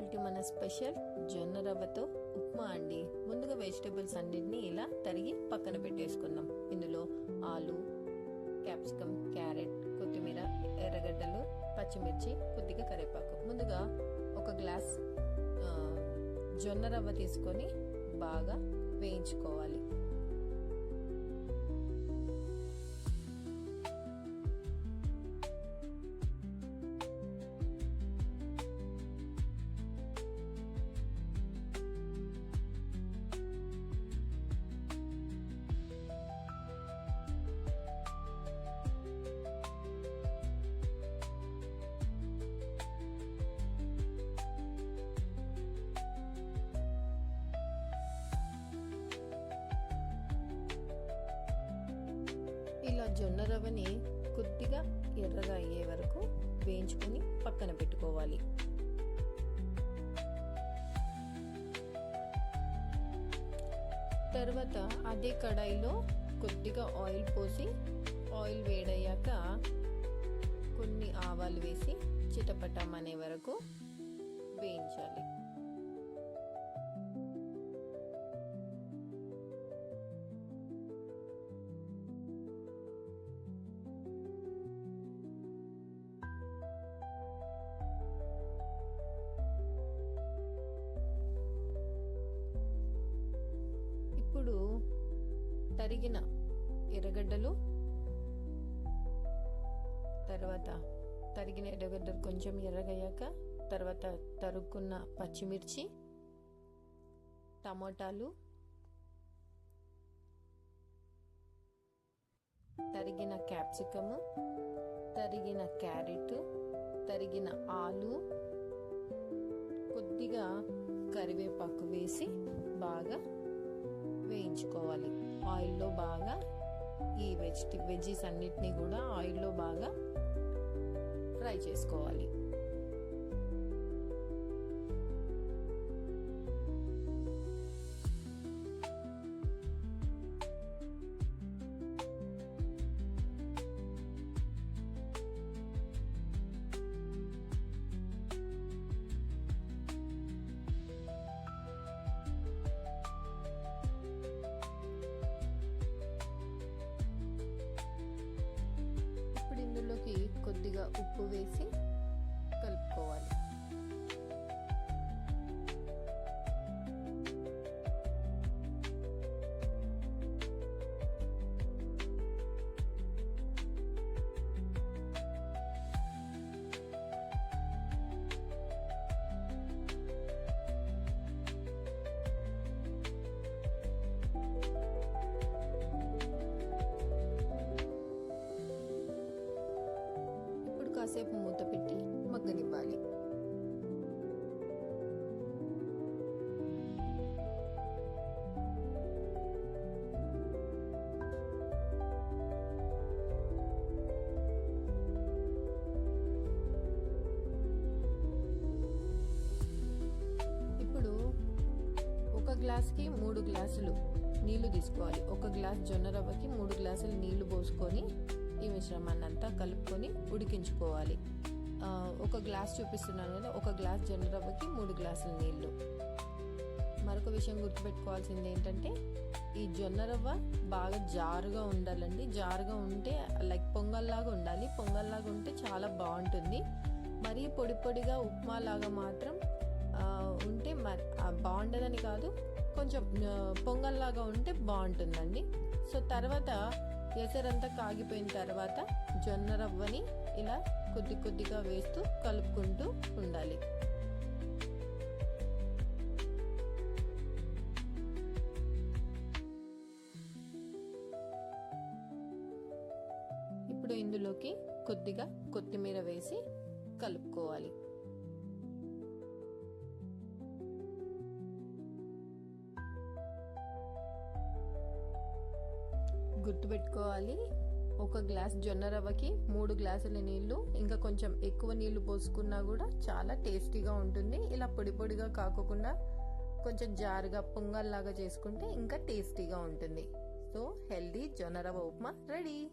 ఇవాళ మన స్పెషల్ జొన్న రవ్వతో ఉప్మా అండి. ముందుగా వెజిటేబుల్స్ అన్నిటినీ ఇలా తరిగి పక్కన పెట్టేసుకుందాం. ఇందులో ఆలు క్యాప్సికమ్ క్యారెట్ కొత్తిమీర ఎర్రగడ్డలు పచ్చిమిర్చి కొద్దిగా కరివేపాకు. ముందుగా ఒక గ్లాస్ జొన్న రవ్వ తీసుకొని బాగా వేయించుకోవాలి. జొన్న రవ్వని కొద్దిగా ఎర్రగా అయ్యే వరకు వేయించుకొని పక్కన పెట్టుకోవాలి. తర్వాత అదే కడాయిలో కొద్దిగా ఆయిల్ పోసి ఆయిల్ వేడయ్యాక కొన్ని ఆవాలు వేసి చిటపటం అనే వరకు వేయించాలి. తరిగిన ఎర్రగడ్డలు తర్వాత తరిగిన ఎర్రగడ్డలు కొంచెం ఎర్రగయ్యాక తర్వాత తరుక్కున్న పచ్చిమిర్చి టమోటాలు తరిగిన క్యాప్సికము తరిగిన క్యారెట్ తరిగిన ఆలు కొద్దిగా కరివేపాకు వేసి బాగా వేయించుకోవాలి. ఆయిల్లో బాగా ఈ వెజిటి వెజ్జీస్ అన్నిటినీ కూడా ఆయిల్లో బాగా ఫ్రై చేసుకోవాలి. కొద్దిగా ఉప్పు కాసేపు మూత పెట్టి మగ్గనివ్వాలి. ఇప్పుడు ఒక గ్లాస్కి మూడు గ్లాసులు నీళ్ళు తీసుకోవాలి. ఒక గ్లాస్ జొన్న రవ్వకి మూడు గ్లాసులు నీళ్ళు పోసుకొని ఈ మిశ్రమాన్ని అంతా కలుపుకొని ఉడికించుకోవాలి. ఒక గ్లాస్ చూపిస్తున్నాను కదా ఒక గ్లాస్ జొన్నరవ్వకి మూడు గ్లాసుల నీళ్ళు. మరొక విషయం గుర్తుపెట్టుకోవాల్సింది ఏంటంటే ఈ జొన్న రవ్వ బాగా జారుగా ఉండాలండి. జారుగా ఉంటే లైక్ పొంగల్లాగా ఉండాలి. పొంగల్లాగా ఉంటే చాలా బాగుంటుంది. మరీ పొడి పొడిగా ఉప్మా లాగా మాత్రం ఉంటే బాగుండదని కాదు కొంచెం పొంగల్లాగా ఉంటే బాగుంటుందండి. సో తర్వాత ఎసరంతా కాగిపోయిన తర్వాత జొన్న రవ్వని ఇలా కొద్ది కొద్దిగా వేస్తూ కలుపుకుంటూ ఉండాలి. ఇప్పుడు ఇందులోకి కొద్దిగా కొత్తిమీర వేసి కలుపుకోవాలి. గుర్తుపెట్టుకోవాలి. ఒక గ్లాస్ జొన్న రవ్వకి మూడు గ్లాసుల నీళ్ళు ఇంకా కొంచెం ఎక్కువ నీళ్ళు పోసుకున్నా కూడా చాలా టేస్టీగా ఉంటుంది. ఇలా పొడి పొడిగా కాకుండా కొంచెం జారుగా పొంగల్లాగా చేసుకుంటే ఇంకా టేస్టీగా ఉంటుంది. సో హెల్దీ జొన్న రవ్వ ఉప్మా రెడీ.